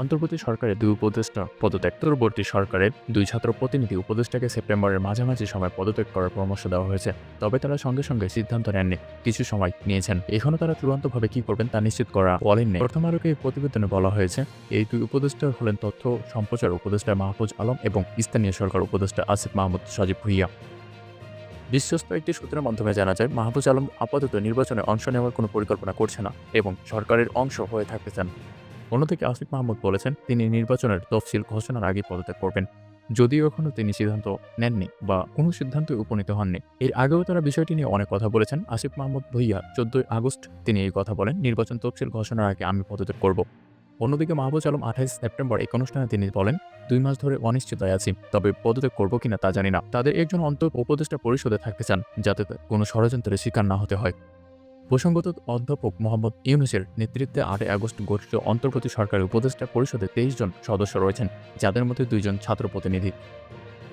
অন্তর্বর্তী সরকারের দুই উপদেষ্টা পদত্যাগ পূর্ববর্তী সরকারের দুই ছাত্র প্রতিনিধি উপদেষ্টাকে সেপ্টেম্বরের মাঝামাঝি সময় পদত্যাগ করার পরামর্শ দেওয়া হয়েছে, তবে তারা সঙ্গে সঙ্গে সিদ্ধান্ত নেননি। কিছু সময় নিয়েছেন। এখনও তারা চূড়ান্তভাবে কি করবেন তা নিশ্চিত করা বলেননি। প্রথম আলোকে এই প্রতিবেদনে বলা হয়েছে, এই দুই উপদেষ্টা হলেন তথ্য সম্প্রচার উপদেষ্টা মাহফুজ আলম এবং স্থানীয় সরকার উপদেষ্টা আসিফ মাহমুদ সাজিব ভুইয়া। বিশ্বস্ত একটি সূত্রের মাধ্যমে জানা যায়, মাহফুজ আলম আপাতত নির্বাচনে অংশ নেওয়ার কোনো পরিকল্পনা করছে না এবং সরকারের অংশ হয়ে থাকতে চান অন্যদিকে আসিফ মাহমুদ বলেছেন, তিনি নির্বাচনের তফসিল ঘোষণার আগে পদত্যাগ করবেন। যদিও এখনও তিনি সিদ্ধান্ত নেননি বা কোনো সিদ্ধান্তে উপনীত হননি। এর আগেও তারা বিষয়টি নিয়ে অনেক কথা বলেছেন। আসিফ মাহমুদ ভুইয়া, চোদ্দই আগস্ট তিনি এই কথা বলেন, নির্বাচন তফসিল ঘোষণার আগে আমি পদত্যাগ করব। অন্যদিকে মাহবুজ আলম আঠাইশ সেপ্টেম্বর এক অনুষ্ঠানে তিনি বলেন, দুই মাস ধরে অনিশ্চিতায় আছি, তবে পদত্যাগ করব কিনা তা জানি না। তাদের একজন অন্তর উপদেষ্টা পরিষদে থাকতে চান, যাতে কোনো ষড়যন্ত্রের শিকার না হতে হয়। প্রসঙ্গত অধ্যাপক মোহাম্মদ ইউনুসের নেতৃত্বে আটই আগস্ট গঠিত অন্তর্বর্তী সরকারের উপদেষ্টা পরিষদে তেইশ জন সদস্য রয়েছেন, যাদের মধ্যে দুইজন ছাত্র প্রতিনিধি।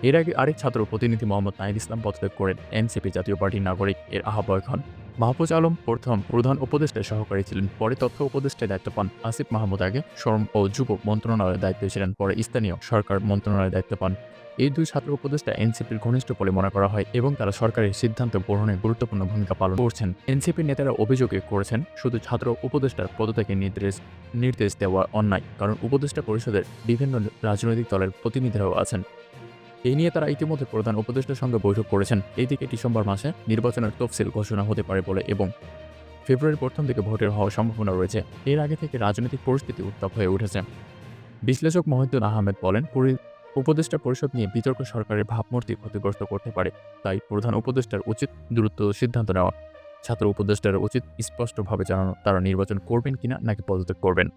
এর আগে আরেক ছাত্র প্রতিনিধি মোহাম্মদ নাহিদ ইসলাম পদত্যাগ করেন। এনসিপি জাতীয় পার্টির নাগরিক এর আহ্বায়ক হন। মাহফুজ আলম প্রথম প্রধান উপদেষ্টার সহকারী ছিলেন, পরে তথ্য উপদেষ্টায় দায়িত্ব পান। আসিফ মাহমুদ আগে শ্রম ও যুব মন্ত্রণালয়ের দায়িত্বে ছিলেন, পরে স্থানীয় সরকার মন্ত্রণালয়ের দায়িত্ব পান। এই দুই ছাত্র উপদেষ্টা এনসিপির ঘনিষ্ঠ বলে মনে করা হয় এবং তারা সরকারের সিদ্ধান্ত গ্রহণে গুরুত্বপূর্ণ ভূমিকা পালন করছেন। এনসিপির নেতারা অভিযোগে করেছেন, শুধু ছাত্র উপদেষ্টার পদত্যাগের নির্দেশ নির্দেশ দেওয়া অন্যায়, কারণ উপদেষ্টা পরিষদের বিভিন্ন রাজনৈতিক দলের প্রতিনিধিরাও আছেন। এই নিয়ে তারা ইতিমধ্যে প্রধান উপদেষ্টার সঙ্গে বৈঠক করেছেন। এইদিকে ডিসেম্বর মাসে নির্বাচনের তফসিল ঘোষণা হতে পারে বলে এবং ফেব্রুয়ারির প্রথম দিকে ভোটের হওয়ার সম্ভাবনা রয়েছে। এর আগে থেকে রাজনৈতিক পরিস্থিতি উত্তাপ হয়ে উঠেছে। বিশ্লেষক মহিউদ্দিন আহমেদ বলেন উপদেষ্টা পরিষদ নিয়ে বিতর্ক সরকারের ভাবমূর্তি ক্ষতিগ্রস্ত করতে পারে, তাই প্রধান উপদেষ্টার উচিত দ্রুত সিদ্ধান্ত নেওয়া। ছাত্র উপদেষ্টার উচিত স্পষ্টভাবে জানানো, তারা নির্বাচন করবেন কিনা নাকি পদত্যাগ করবেন।